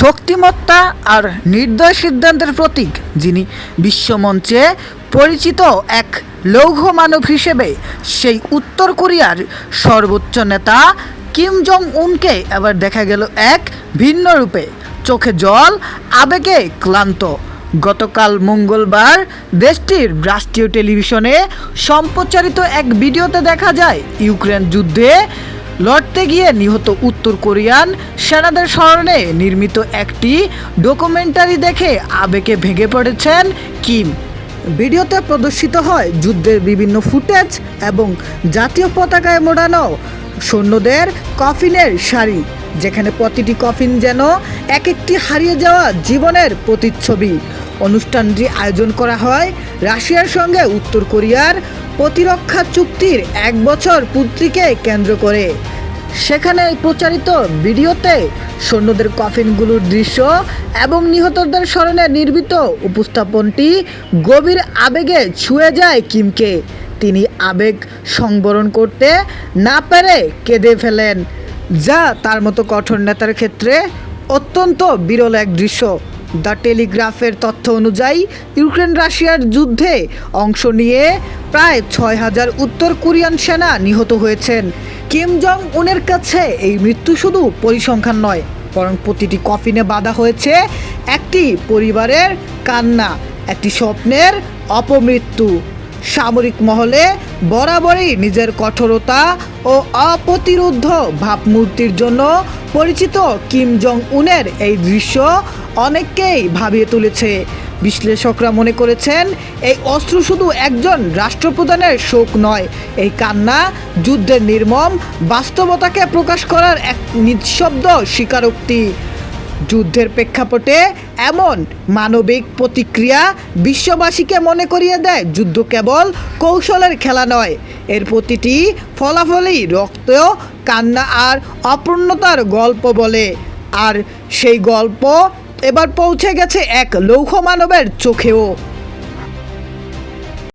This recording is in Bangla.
শক্তিমত্তা আর নির্দয় সিদ্ধান্তের প্রতীক, যিনি বিশ্বমঞ্চে পরিচিত এক লৌহ মানব হিসেবে সেই উত্তর কোরিয়ার সর্বোচ্চ নেতা কিম জং উনকে এবার দেখা গেল এক ভিন্ন রূপে। চোখে জল, আবেগে ক্লান্ত। গতকাল মঙ্গলবার দেশটির রাষ্ট্রীয় টেলিভিশনে সম্প্রচারিত এক ভিডিওতে দেখা যায়, ইউক্রেন যুদ্ধে লড়তে গিয়ে নিহত উত্তর কোরিয়ান সেনাদের স্মরণে নির্মিত একটি ডকুমেন্টারি দেখে আবেগে ভেঙে পড়েছেন কিম। ভিডিওতে প্রদর্শিত হয় যুদ্ধের বিভিন্ন ফুটেজ এবং জাতীয় পতাকায় মোড়ানো সৈন্যদের কফিনের সারি যেখানে প্রতিটি কফিন যেন এক একটি হারিয়ে যাওয়া জীবনের প্রতিচ্ছবি। অনুষ্ঠানটি আয়োজন করা হয় রাশিয়ার সঙ্গে উত্তর কোরিয়ার প্রতিরক্ষা চুক্তির এক বছর পূর্তিকে কেন্দ্র করে। সেখানে প্রচারিত ভিডিওতে সৈন্যদের কফিনগুলোর দৃশ্য এবং নিহতদের স্মরণে নির্মিত উপস্থাপনটি গভীর আবেগে ছুঁয়ে যায় কিমকে। তিনি আবেগ সংবরণ করতে না পেরে কেঁদে ফেলেন, যা তার মতো কঠোর নেতার ক্ষেত্রে অত্যন্ত বিরল এক দৃশ্য। দ্য টেলিগ্রাফের তথ্য অনুযায়ী, ইউক্রেন রাশিয়ার যুদ্ধে অংশ নিয়ে প্রায় ছয় হাজার উত্তর কোরিয়ান সেনা নিহত হয়েছেন। কিম জং উনের কাছে এই মৃত্যু শুধু পরিসংখ্যান নয়, বরং প্রতিটি কফিনে বাধা হয়েছে একটি পরিবারের কান্না, একটি স্বপ্নের অপমৃত্যু। সামরিক মহলে বরাবরই নিজের কঠোরতা ও অপ্রতিরোধ ভাবমূর্তির জন্য পরিচিত কিম জং উনের এই দৃশ্য অনেককেই ভাবিয়ে তুলেছে। বিশ্লেষকরা মনে করেছেন, এই অস্ত্র শুধু একজন রাষ্ট্রপ্রধানের শোক নয়, এই কান্না, যুদ্ধের নির্মম, বাস্তবতাকে প্রকাশ করার এক নিঃশব্দ স্বীকারোক্তি। যুদ্ধের প্রেক্ষাপটে এমন মানবিক প্রতিক্রিয়া বিশ্ববাসীকে মনে করিয়ে দেয়, যুদ্ধ কেবল কৌশলের খেলা নয়, এর প্রতিটি ফলাফলেই রক্ত, কান্না আর অপূর্ণতার গল্প বলে। আর সেই গল্প এবার পৌঁছে গেছে এক লৌহ মানবের চোখেও।